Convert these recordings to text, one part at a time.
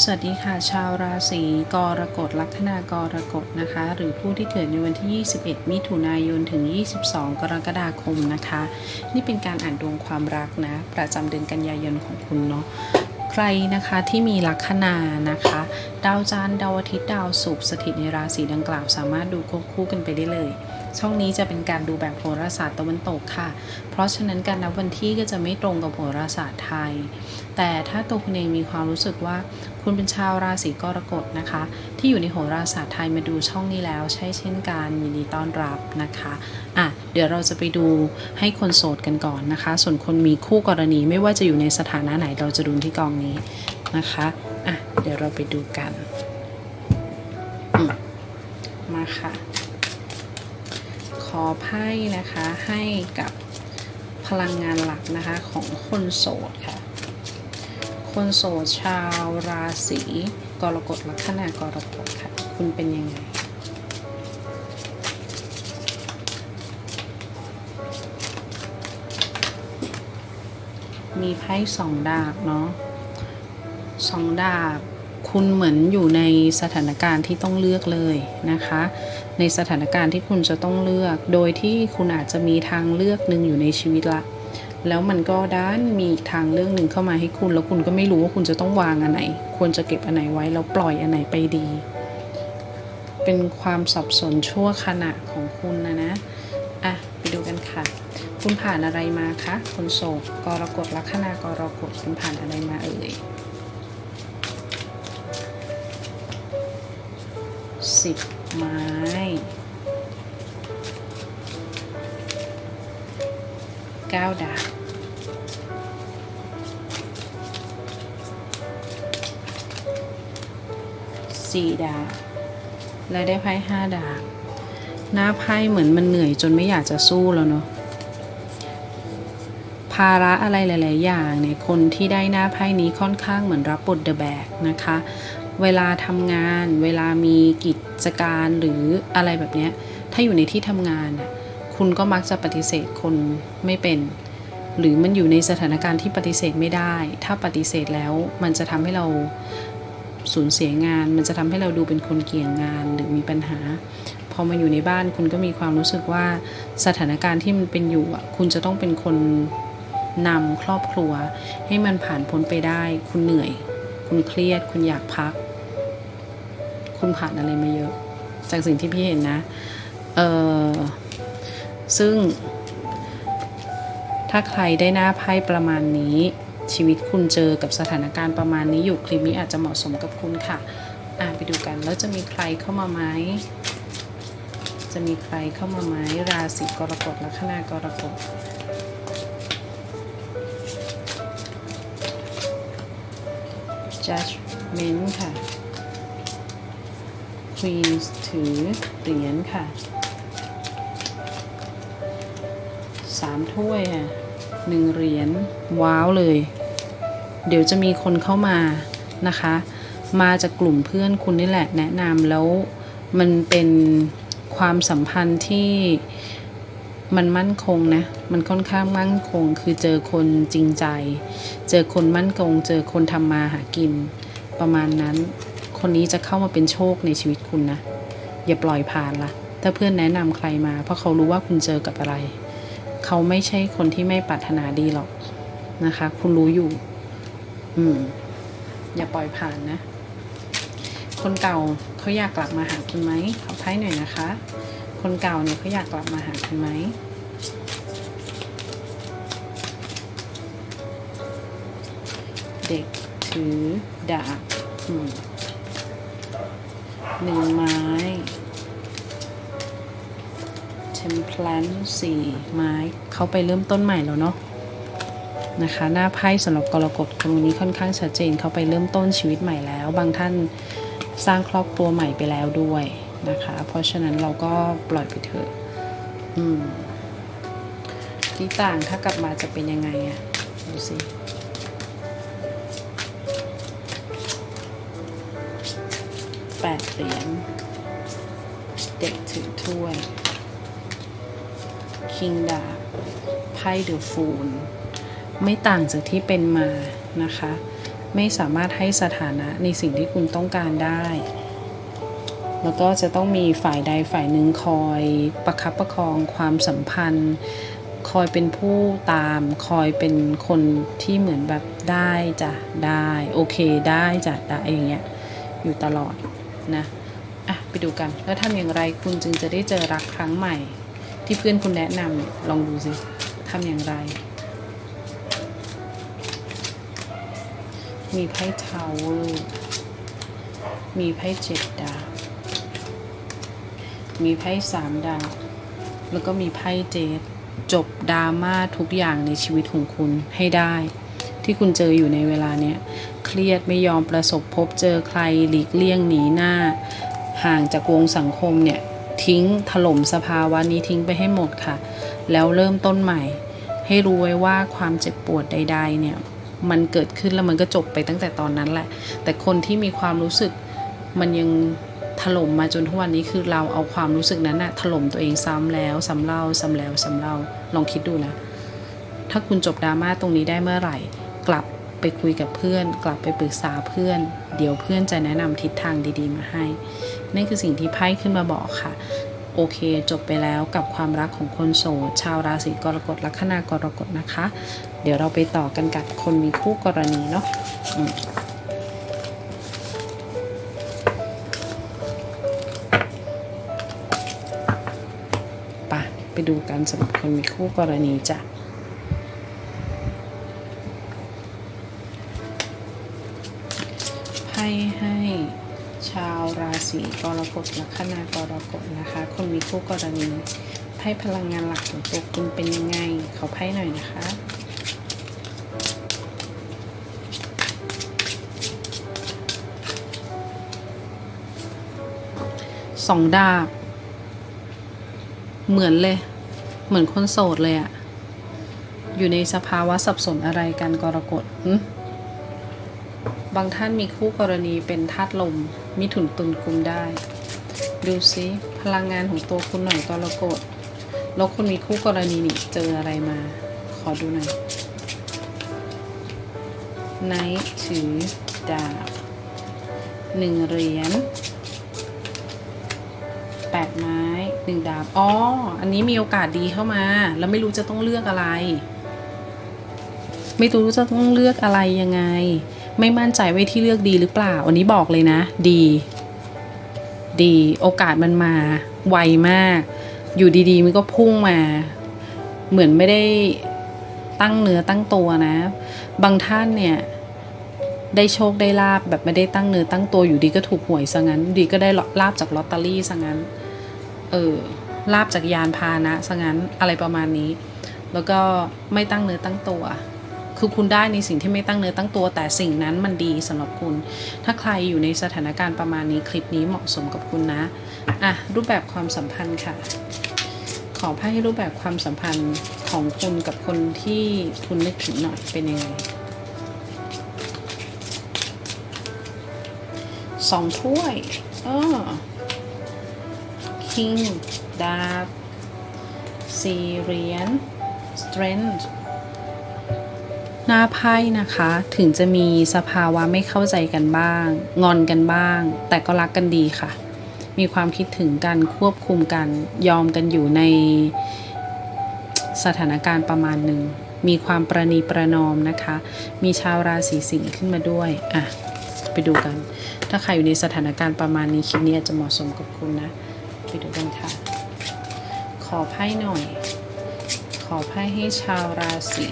สวัสดีค่ะ ชาวราศีกรกฎลัคนากรกฎนะคะ หรือผู้ที่เกิดในวันที่ 21 มิถุนายนถึง 22 กรกฎาคมนะคะ นี่เป็นการอ่านดวงความรักนะ ประจำเดือนกันยายนของคุณเนาะใครนะคะที่มีลัคนานะคะ ดาวจันทร์ดาวอาทิตย์ดาวศุกร์สถิตในราศีดังกล่าว สามารถดูควบคู่กันไปได้เลย ช่องนี้จะเป็นการดูแบบโหราศาสตร์ตะวันตกค่ะ เพราะฉะนั้นการนับวันที่ก็จะไม่ตรงกับโหราศาสตร์ไทย แต่ถ้าตัวคุณเองมีความรู้สึกว่า คุณเป็นชาวราศีกรกฎนะคะ ที่อยู่ในโหราศาสตร์ไทยมาดูช่องนี้แล้ว ใช่เช่นกันยินดีต้อนรับนะคะอะเดี๋ยวเราจะไปดูให้คนโสดกันก่อนนะคะ ส่วนคนมีคู่กรณีไม่ว่าจะอยู่ในสถานะไหนเราจะดูที่กองนี้นะคะอะเดี๋ยวเราไปดูกันมาค่ะ อไพ่นะคะให้กับพลังงานหลักนะคะของคนโสดค่ะ คนโสดชาวราศีกรกฎลัคนากรกฎค่ะ คุณเป็นยังไงมีไพ่สองดาบเนาะสองดาบ คุณเหมือนอยู่ในสถานการณ์ที่ต้องเลือกเลยนะคะ ในสถานการณ์ที่คุณจะต้องเลือก โดยที่คุณอาจจะมีทางเลือกหนึ่งอยู่ในชีวิตละ แล้วมันก็ด้านมีอีกทางเรื่องหนึ่งเข้ามาให้คุณ แล้วคุณก็ไม่รู้ว่าคุณจะต้องวางอันไหน ควรจะเก็บอันไหนไว้แล้วปล่อยอันไหนไปดี เป็นความสับสนชั่วขณะของคุณนะนะ อะไปดูกันค่ะ คุณผ่านอะไรมาคะคนโสดกรกฎลัคนา กรกฎคุณผ่านอะไรมาเอ่ย สิบไม้ เก้าดาบสี่ดาบและได้ไพ่ห้าดาบ หน้าไพ่เหมือนมันเหนื่อยจนไม่อยากจะสู้แล้วเนาะภาระอะไรหลาย ๆ อย่างเนี่ยคนที่ได้หน้าไพ่นี้ค่อนข้างเหมือนรับบทเดอะแบกนะคะ เวลาทำงาน เวลามีกิจการหรืออะไรแบบนี้ถ้าอยู่ในที่ทำงานคุณก็มักจะปฏิเสธคนไม่เป็น หรือมันอยู่ในสถานการณ์ที่ปฏิเสธไม่ได้ ถ้าปฏิเสธแล้วมันจะทำให้เราสูญเสียงาน มันจะทำให้เราดูเป็นคนเกี่ยงงานหรือมีปัญหาพอมาอยู่ในบ้านคุณก็มีความรู้สึกว่าสถานการณ์ที่มันเป็นอยู่อะคุณจะต้องเป็นคนนำครอบครัว ให้มันผ่านพ้นไปได้ คุณเหนื่อย คุณเครียด คุณอยากพัก คุณผ่านอะไรมาเยอะ จากสิ่งที่พี่เห็นนะ เออซึ่ง ถ้าใครได้หน้าไพ่ประมาณนี้ ชีวิตคุณเจอกับสถานการณ์ประมาณนี้อยู่คลิปนี้อาจจะเหมาะสมกับคุณค่ะอ่าไปดูกันแล้วจะมีใครเข้ามาไหมจะมีใครเข้ามาไหมราศีกรกฎลัคนากรกฎ judgment ค่ะ queen ถือเหรียญค่ะสามถ้วยค่ะหนึ่งเหรียญว้าวเลย เดี๋ยวจะมีคนเข้ามานะคะ มาจากกลุ่มเพื่อนคุณนี่แหละแนะนำแล้วมันเป็นความสัมพันธ์ที่มันมั่นคงนะ มันค่อนข้างมั่นคง คือเจอคนจริงใจ เจอคนมั่นคง เจอคนทำมาหากิน ประมาณนั้น คนนี้จะเข้ามาเป็นโชคในชีวิตคุณนะ อย่าปล่อยผ่านละถ้าเพื่อนแนะนำใครมา เพราะเขารู้ว่าคุณเจอกับอะไร เขาไม่ใช่คนที่ไม่ปรารถนาดีหรอกนะคะ คุณรู้อยู่ อืม อย่าปล่อยผ่านนะ คนเก่าเขาอยากกลับมาหาคุณไหมขอไพ่หน่อยนะคะ คนเก่าเนี่ยเขาอยากกลับมาหาคุณไหม ด็กถือดาบหนึ่งไม้เทมเพลนสี่ไม้เขาไปเริ่มต้นใหม่แล้วเนาะนะคะ หน้าไพ่สำหรับกรกฎคนนี้ค่อนข้างชัดเจนเขาไปเริ่มต้นชีวิตใหม่แล้ว บางท่านสร้างครอบครัวใหม่ไปแล้วด้วยนะคะ เพราะฉะนั้นเราก็ปล่อยไปเถอะอืมที่ต่างถ้ากลับมาจะเป็นยังไงอะดูสิ แปดเหรียญเด็กถือถ้วย คิงดาบไพ่เดอะฟูลไม่ต่างจากที่เป็นมานะคะ ไม่สามารถให้สถานะในสิ่งที่คุณต้องการได้ แล้วก็จะต้องมีฝ่ายใดฝ่ายหนึ่งคอยประคับประคองความสัมพันธ์ คอยเป็นผู้ตาม คอยเป็นคนที่เหมือนแบบได้จ้ะได้ โอเคได้จ้ะได้อย่างเงี้ยอยู่ตลอด นะอะไปดูกัน แล้วทำอย่างไรคุณจึงจะได้เจอรักครั้งใหม่ ที่เพื่อนคุณแนะนำลองดูสิทำอย่างไร มีไพ่ทาวเวอร์มีไพ่เจ็ดดาบมีไพ่สามดาบแล้วก็มีไพ่เจดจบดราม่าทุกอย่างในชีวิตของคุณให้ได้ ที่คุณเจออยู่ในเวลาเนี้ยเครียดไม่ยอมประสบพบเจอใครหลีกเลี่ยงหนีหน้า ห่างจากวงสังคมเนี่ยทิ้งถล่มสภาวะนี้ทิ้งไปให้หมดค่ะ แล้วเริ่มต้นใหม่ ให้รู้ไว้ว่าความเจ็บปวดใด ๆ เนี่ย มันเกิดขึ้นแล้วมันก็จบไปตั้งแต่ตอนนั้นแหละ แต่คนที่มีความรู้สึกมันยังถล่มมาจนทุกวันนี้คือเราเอาความรู้สึกนั้นอะถล่มตัวเองซ้ำแล้วซ้ำเล่าซ้ำแล้วซ้ำเล่าลองคิดดูนะถ้าคุณจบดราม่าตรงนี้ได้เมื่อไหร่ กลับไปคุยกับเพื่อน กลับไปปรึกษาเพื่อน เดี๋ยวเพื่อนจะแนะนำทิศทางดีๆ มาให้ นั่นคือสิ่งที่ไพ่ขึ้นมาบอกค่ะ โอเค จบไปแล้วกับความรักของคนโสดชาวราศีกรกฎลัคนากรกฎนะคะ เดี๋ยวเราไปต่อกันกับคนมีคู่กรณีเนาะไปไปดูกันสำหรับคนมีคู่กรณีจ้ะ ไพ่ให้ชาวราศีกรกฎลัคนากรกฎนะคะคนมีคู่กรณีไพ่พลังงานหลักของตัวคุณเป็นยังไงเขาไพ่หน่อยนะคะสองดาบ เหมือนเลย เหมือนคนโสดเลยอะอยู่ในสภาวะสับสนอะไรกันกรกฎหึ บางท่านมีคู่กรณีเป็นธาตุลมมิถุนตุลกุมได้ ดูซิพลังงานของตัวคุณหน่อยกรกฎแล้วคุณมีคู่กรณีนี่เจออะไรมา ขอดูหน่อยไนท์ถือดาบหนึ่งเหรียญแปดไม้หนึ่งดาบอ๋ออันนี้มีโอกาสดีเข้ามา แล้วไม่รู้จะต้องเลือกอะไร ไม่รู้จะต้องเลือกอะไรยังไง ไม่มั่นใจไว้ที่เลือกดีหรือเปล่า อันนี้บอกเลยนะ ดี ดี โอกาสมันมาไวมาก อยู่ดีๆ มันก็พุ่งมา เหมือนไม่ได้ตั้งเนื้อตั้งตัวนะ บางท่านเนี่ย ได้โชคได้ลาบแบบไม่ได้ตั้งเนื้อตั้งตัวอยู่ดีก็ถูกหวยซะงั้น ดีก็ได้ลาบจากลอตเตอรี่ซะงั้น เออ ลาบจากยานพาหนะซะงั้น อะไรประมาณนี้ แล้วก็ไม่ตั้งเนื้อตั้งตัว คือคุณได้ในสิ่งที่ไม่ตั้งเนื้อตั้งตัว แต่สิ่งนั้นมันดีสำหรับคุณ ถ้าใครอยู่ในสถานการณ์ประมาณนี้คลิปนี้เหมาะสมกับคุณนะ อะ รูปแบบความสัมพันธ์ค่ะ ขอไพ่ให้รูปแบบความสัมพันธ์ของคุณกับคนที่คุณนึกถึงหน่อยเป็นยังไงสองถ้วยเออคิงดาบสี่เหรียญ strength น้าไพ่นะคะ ถึงจะมีสภาวะไม่เข้าใจกันบ้าง งอนกันบ้าง แต่ก็รักกันดีค่ะ มีความคิดถึงกันควบคุมกันยอมกันอยู่ในสถานการณ์ประมาณหนึ่งมีความประนีประนอมนะคะ มีชาวราศีสิงห์ขึ้นมาด้วย อะ ไปดูกัน ถ้าใครอยู่ในสถานการณ์ประมาณนี้คลิปนี้อาจจะเหมาะสมกับคุณนะ ไปดูกันค่ะ ขอไพ่หน่อย อไพ่ให้ชาวราศี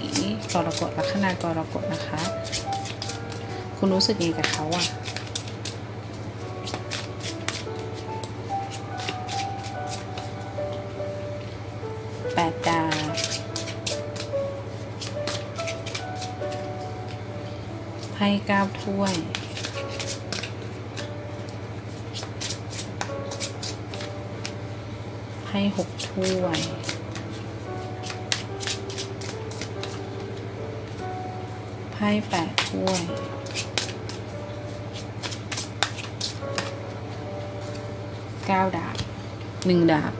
กรกฎลัคนากรกฎนะคะ คุณรู้สึกยังไงกับเขาอะแปดดาไพ่เก้าถ้วยไพ่หกถ้วย ไพ่แปดถ้วยเก้าดาบหนึ่งดาบ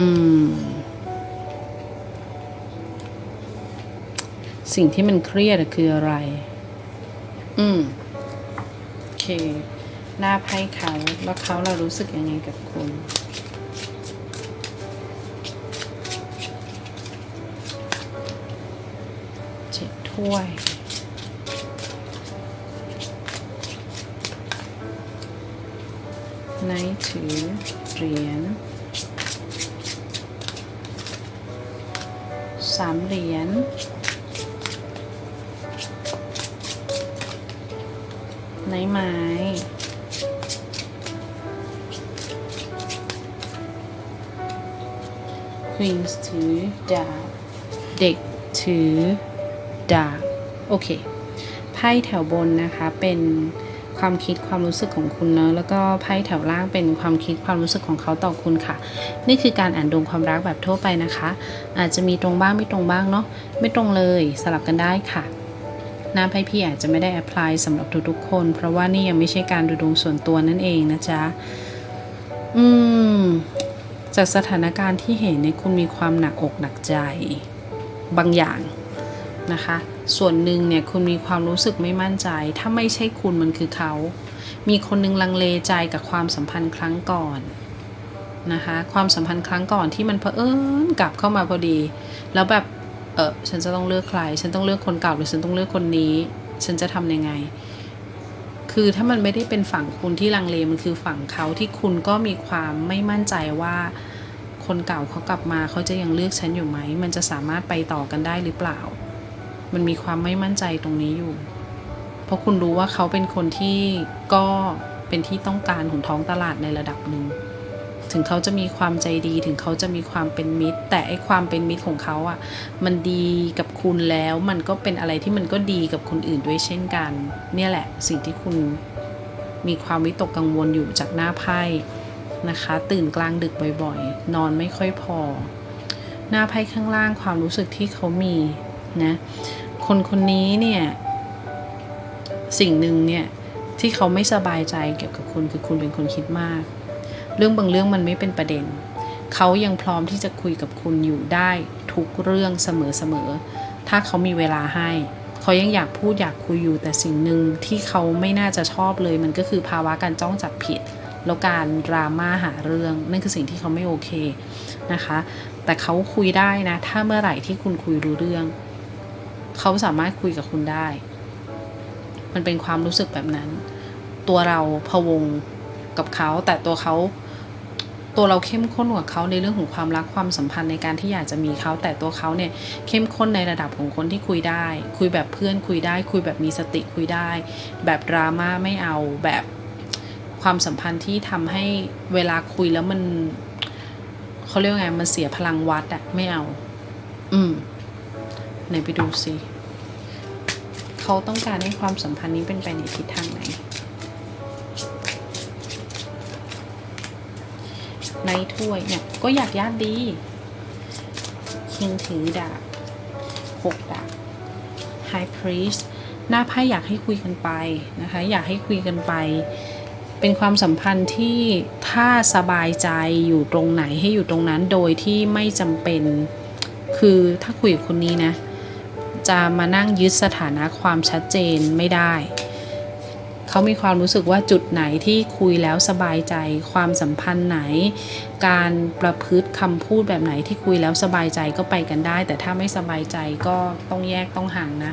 อืม สิ่งที่มันเครียดคืออะไร อืม โอเค หน้าไพ่เขา แล้วเขาเรารู้สึกยังไงกับคุณ เจ็ด ถ้วยไนถือเหรียญสามเหรียญไม้ไม้ควีนถือดาบเด็กถือ ดาโอเคไพ่แถวบนนะคะเป็นความคิดความรู้สึกของคุณเนอะแล้วก็ไพ่แถวล่างเป็นความคิดความรู้สึกของเขาต่อคุณค่ะ นี่คือการอ่านดวงความรักแบบทั่วไปนะคะ อาจจะมีตรงบ้างไม่ตรงบ้างเนาะไม่ตรงเลยสลับกันได้ค่ะหน้าไพ่พี่อาจจะไม่ได้แอพพลายสำหรับทุกๆคน เพราะว่านี่ยังไม่ใช่การดูดวงส่วนตัวนั่นเองนะจ๊ะอืมจากสถานการณ์ที่เห็นเนี่ยคุณมีความหนักอกหนักใจ บางอย่าง นะคะ ส่วนหนึ่งเนี่ยคุณมีความรู้สึกไม่มั่นใจ ถ้าไม่ใช่คุณมันคือเขา มีคนหนึงลังเลใจกับความสัมพันธ์ครั้งก่อนนะคะ ความสัมพันธ์ครั้งก่อนที่มันเผอิญกลับเข้ามาพอดี แล้วแบบเออฉันจะต้องเลือกใคร ฉันต้องเลือกคนเก่าหรือฉันต้องเลือกคนนี้ ฉันจะทำยังไง คือถ้ามันไม่ได้เป็นฝั่งคุณที่ลังเล มันคือฝั่งเขาที่คุณก็มีความไม่มั่นใจว่า คนเก่าเขากลับมาเขาจะยังเลือกฉันอยู่ไหม มันจะสามารถไปต่อกันได้หรือเปล่า มันมีความไม่มั่นใจตรงนี้อยู่ เพราะคุณรู้ว่าเขาเป็นคนที่ก็เป็นที่ต้องการของท้องตลาดในระดับหนึ่ง ถึงเขาจะมีความใจดี ถึงเขาจะมีความเป็นมิตร แต่ไอความเป็นมิตรของเขาอะ่ะ มันดีกับคุณแล้ว มันก็เป็นอะไรที่มันก็ดีกับคนอื่นด้วยเช่นกัน เนี่ยแหละ สิ่งที่คุณมีความวิตกกังวลอยู่จากหน้าไพ่นะคะ ตื่นกลางดึกบ่อยๆ นอนไม่ค่อยพอ หน้าไพ่ข้างล่างความรู้สึกที่เขามีนะ คนคนนี้เนี่ย สิ่งหนึ่งเนี่ยที่เขาไม่สบายใจเกี่ยวกับคุณคือคุณเป็นคนคิดมาก เรื่องบางเรื่องมันไม่เป็นประเด็น เขายังพร้อมที่จะคุยกับคุณอยู่ได้ทุกเรื่องเสมอๆถ้าเขามีเวลาให้ เขายังอยากพูดอยากคุยอยู่แต่สิ่งหนึ่งที่เขาไม่น่าจะชอบเลย มันก็คือภาวะการจ้องจับผิดแล้วการดราม่าหาเรื่องนั่นคือสิ่งที่เขาไม่โอเคนะคะ แต่เขาคุยได้นะ ถ้าเมื่อไหร่ที่คุณคุยรู้เรื่อง เขาสามารถคุยกับคุณได้ มันเป็นความรู้สึกแบบนั้น ตัวเราพะวงกับเขา แต่ตัวเขาตัวเราเข้มข้นกว่าเขาในเรื่องของความรักความสัมพันธ์ในการที่อยากจะมีเขาแต่ตัวเขาเนี่ยเข้มข้นในระดับของคนที่คุยได้ คุยแบบเพื่อนคุยได้ คุยแบบมีสติคุยได้ แบบดราม่าไม่เอาแบบความสัมพันธ์ที่ทำให้เวลาคุยแล้วมันเขาเรียกไงมันเสียพลังวัดอะไม่เอา อืม ไหนไปดูสิ เขาต้องการให้ความสัมพันธ์นี้เป็นไปในทิศทางไหน ในถ้วยเนี่ย ก็อยากญาติดีคิงถือดาบหกดาบ High Priest หน้าไพ่อยากให้คุยกันไปนะคะ อยากให้คุยกันไป เป็นความสัมพันธ์ที่ถ้าสบายใจอยู่ตรงไหนให้อยู่ตรงนั้นโดยที่ไม่จำเป็น คือถ้าคุยกับคนนี้นะ จะมานั่งยึดสถานะความชัดเจนไม่ได้ เขามีความรู้สึกว่าจุดไหนที่คุยแล้วสบายใจ ความสัมพันธ์ไหน การประพฤติคำพูดแบบไหนที่คุยแล้วสบายใจก็ไปกันได้ แต่ถ้าไม่สบายใจก็ต้องแยกต้องห่างนะ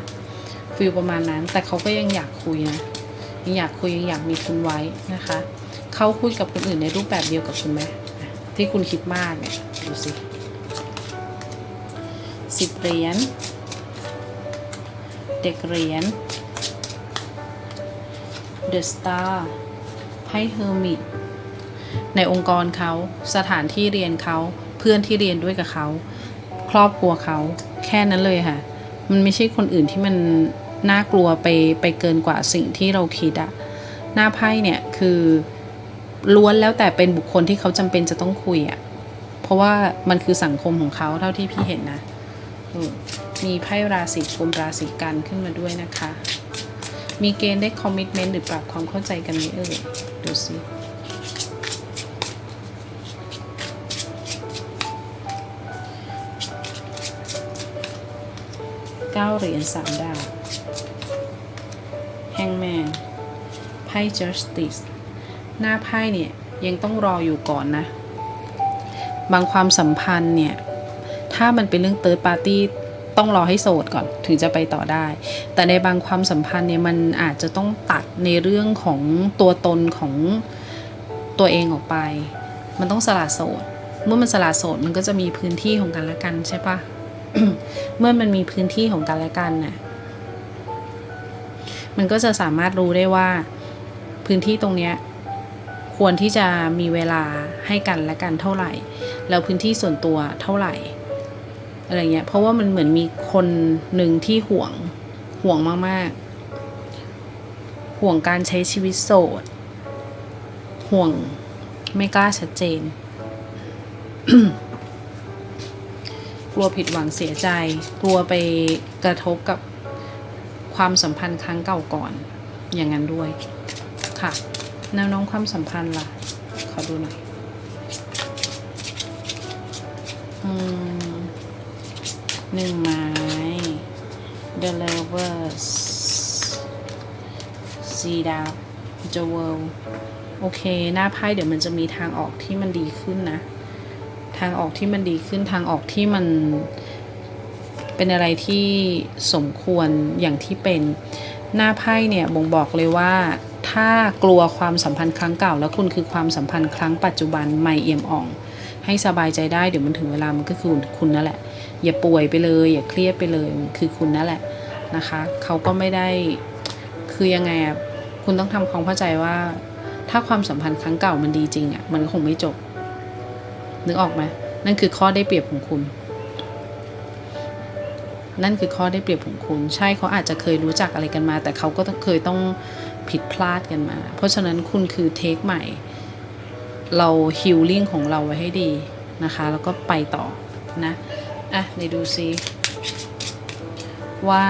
ฟีลประมาณนั้น แต่เขาก็ยังอยากคุยนะยังอยากคุยยังอยากมีคุณไว้นะคะ เขาคุยกับคนอื่นในรูปแบบเดียวกับคุณไหมที่คุณคิดมากเนี่ยดูสิสิบเหรียญ ด็กเหรียญ The Star ไพ่ Hermit ในองค์กรเขาสถานที่เรียนเขาเพื่อนที่เรียนด้วยกับเขา ครอบครัวเขาแค่นั้นเลยค่ะ มันไม่ใช่คนอื่นที่มันน่ากลัวไปไปเกินกว่าสิ่งที่เราคิดอะหน้าไพ่เนี่ยคือล้วนแล้วแต่เป็นบุคคลที่เขาจำเป็นจะต้องคุยอะเพราะว่ามันคือสังคมของเขาเท่าที่พี่เห็นนะอื มีไพ่ราศีกุมราศีกันขึ้นมาด้วยนะคะ มีเกณฑ์ได้คอมมิชเมนต์หรือปรับความเข้าใจกันไหมเอ่ยดูสิเก้าเหรียญสามดาวแฮงแมนไพ่ justice หน้าไพ่เนี่ยยังต้องรออยู่ก่อนนะ บางความสัมพันธ์เนี่ย ถ้ามันเป็นเรื่อง third party ต้องรอให้โสดก่อนถึงจะไปต่อได้ แต่ในบางความสัมพันธ์เนี่ยมันอาจจะต้องตัดในเรื่องของตัวตนของตัวเองออกไป มันต้องสละโสด เมื่อมันสละโสดมันก็จะมีพื้นที่ของกันและกันใช่ปะเมื่อมันมีพื้นที่ของกันและกันน่ะมันก็จะสามารถรู้ได้ว่าพื้นที่ตรงเนี้ยควรที่จะมีเวลาให้กันและกันเท่าไหร่ แล้วพื้นที่ส่วนตัวเท่าไหร่ อะไรเงี้ย เพราะว่ามันเหมือนมีคนหนึ่งที่ห่วงห่วงมากๆ ห่วงการใช้ชีวิตโสด ห่วงไม่กล้าชัดเจน กลัวผิดหวังเสียใจ กลัวไปกระทบกับความสัมพันธ์ครั้งเก่าก่อน อย่างนั้นด้วย ค่ะแนวน้มความสัมพันธ์ล่ะ ขอดูหน่อย อืม หนึ่งไม้ The Lovers สีดาว The World โอเค หน้าไพ่เดี๋ยวมันจะมีทางออกที่มันดีขึ้นนะ ทางออกที่มันดีขึ้นทางออกที่มันเป็นอะไรที่สมควรอย่างที่เป็นหน้าไพ่เนี่ยบ่งบอกเลยว่า ถ้ากลัวความสัมพันธ์ครั้งเก่า แล้วคุณคือความสัมพันธ์ครั้งปัจจุบันไม่เอี่ยมอ่อง ให้สบายใจได้เดี๋ยวมันถึงเวลามันก็คือคุณนั่นแหละ อย่าป่วยไปเลย อย่าเครียดไปเลยมันคือคุณนั่นแหละนะคะเขาก็ไม่ได้คือยังไงอะคุณต้องทำความเข้าใจว่า ถ้าความสัมพันธ์ครั้งเก่ามันดีจริงอะมันก็คงไม่จบ นึกออกไหมนั่นคือข้อได้เปรียบของคุณนั่นคือข้อได้เปรียบของคุณ ใช่เขาอาจจะเคยรู้จักอะไรกันมา แต่เขาก็เคยต้องผิดพลาดกันมา เพราะฉะนั้นคุณคือเทคใหม่ เราฮิลลิ่งของเราไว้ให้ดีนะคะ แล้วก็ไปต่อนะ อะเดี๋ยวดูซิว่า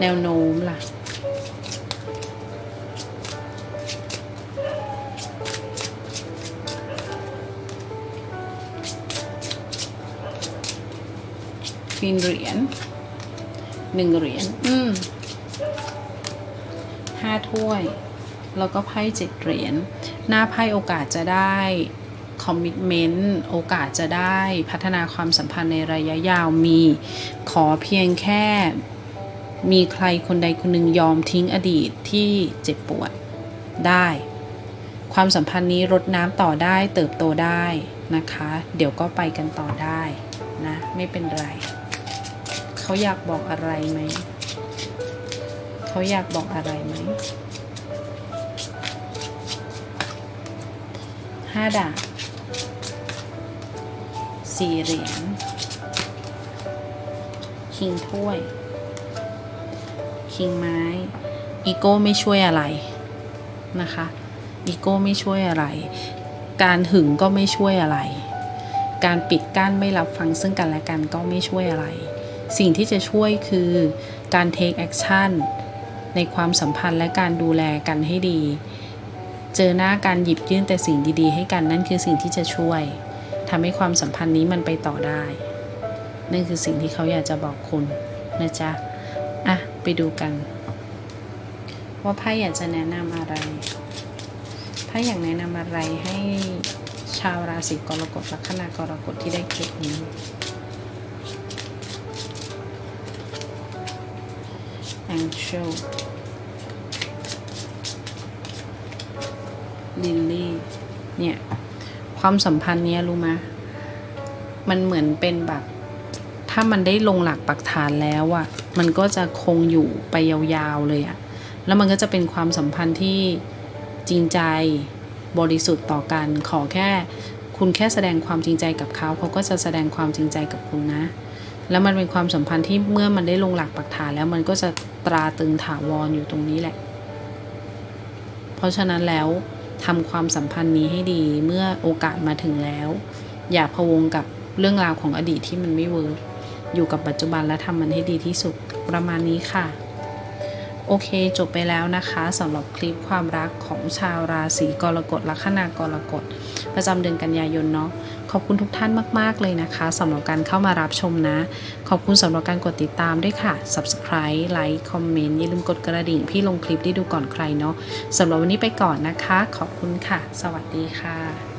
แนวโน้มล่ะฟีนเหรียญหนึ่งเหรียญอืมห้าถ้วย แล้วก็ไพ่เจ็ดเหรียญ หน้าไพ่โอกาสจะได้คอมมิชเมนต์โอกาสจะได้พัฒนาความสัมพันธ์ในระยะยาวมี ขอเพียงแค่มีใครคนใดคนหนึ่งยอมทิ้งอดีตที่เจ็บปวดได้ ความสัมพันธ์นี้รดน้ำต่อได้เติบโตได้นะคะ เดี๋ยวก็ไปกันต่อได้นะ ไม่เป็นไร เขาอยากบอกอะไรไหม เขาอยากบอกอะไรไหม ห้าดาบสี่เหรียญคิงถ้วย คิงไม้ อีโก้ไม่ช่วยอะไรนะคะ อีโก้ไม่ช่วยอะไร การหึงก็ไม่ช่วยอะไร การปิดกั้นไม่รับฟังซึ่งกันและกันก็ไม่ช่วยอะไร สิ่งที่จะช่วยคือการ take action ในความสัมพันธ์และการดูแลกันให้ดี เจอหน้าการหยิบยื่นแต่สิ่งดีๆ ให้กันนั่นคือสิ่งที่จะช่วยทำให้ความสัมพันธ์นี้มันไปต่อได้ นั่นคือสิ่งที่เขาอยากจะบอกคุณนะจ๊ะ อะ ไปดูกัน ว่าไพ่อยากจะแนะนำอะไรไพ่อยากแนะนำอะไรให้ชาวราศีกรกฎลัคนากรกฎที่ได้เคสนี้ Angel ลิ ลิลี่เนี่ยความสัมพันธ์เนี้ยรู้ไหมมันเหมือนเป็นแบบ ถ้ามันได้ลงหลักปักฐานแล้วอะมันก็จะคงอยู่ไปยาวๆเลยอะแล้วมันก็จะเป็นความสัมพันธ์ที่จริงใจบริสุทธิ์ต่อกัน ขอแค่คุณแค่แสดงความจริงใจกับเขาเขาก็จะแสดงความจริงใจกับคุณนะ แล้วมันเป็นความสัมพันธ์ที่เมื่อมันได้ลงหลักปักฐานแล้วมันก็จะตราตรึงถาวรอยู่ตรงนี้แหละ เพราะฉะนั้นแล้ว ทำความสัมพันธ์นี้ให้ดีเมื่อโอกาสมาถึงแล้ว อย่าพะวงกับเรื่องราวของอดีตที่มันไม่เวิร์กอยู่กับปัจจุบันและทำมันให้ดีที่สุดประมาณนี้ค่ะ โอเค จบไปแล้วนะคะสำหรับคลิปความรักของชาวราศีกรกฎลัคนากรกฎ ประจำเดือนกันยายนเนาะ ขอบคุณทุกท่านมาก ๆ เลยนะคะสำหรับการเข้ามารับชมนะ ขอบคุณสำหรับการกดติดตามด้วยค่ะ subscribe ไลค์คอมเมนต์อย่าลืมกดกระดิ่ง พี่ลงคลิปได้ดูก่อนใครเนาะสำหรับวันนี้ไปก่อนนะคะ ขอบคุณค่ะ สวัสดีค่ะ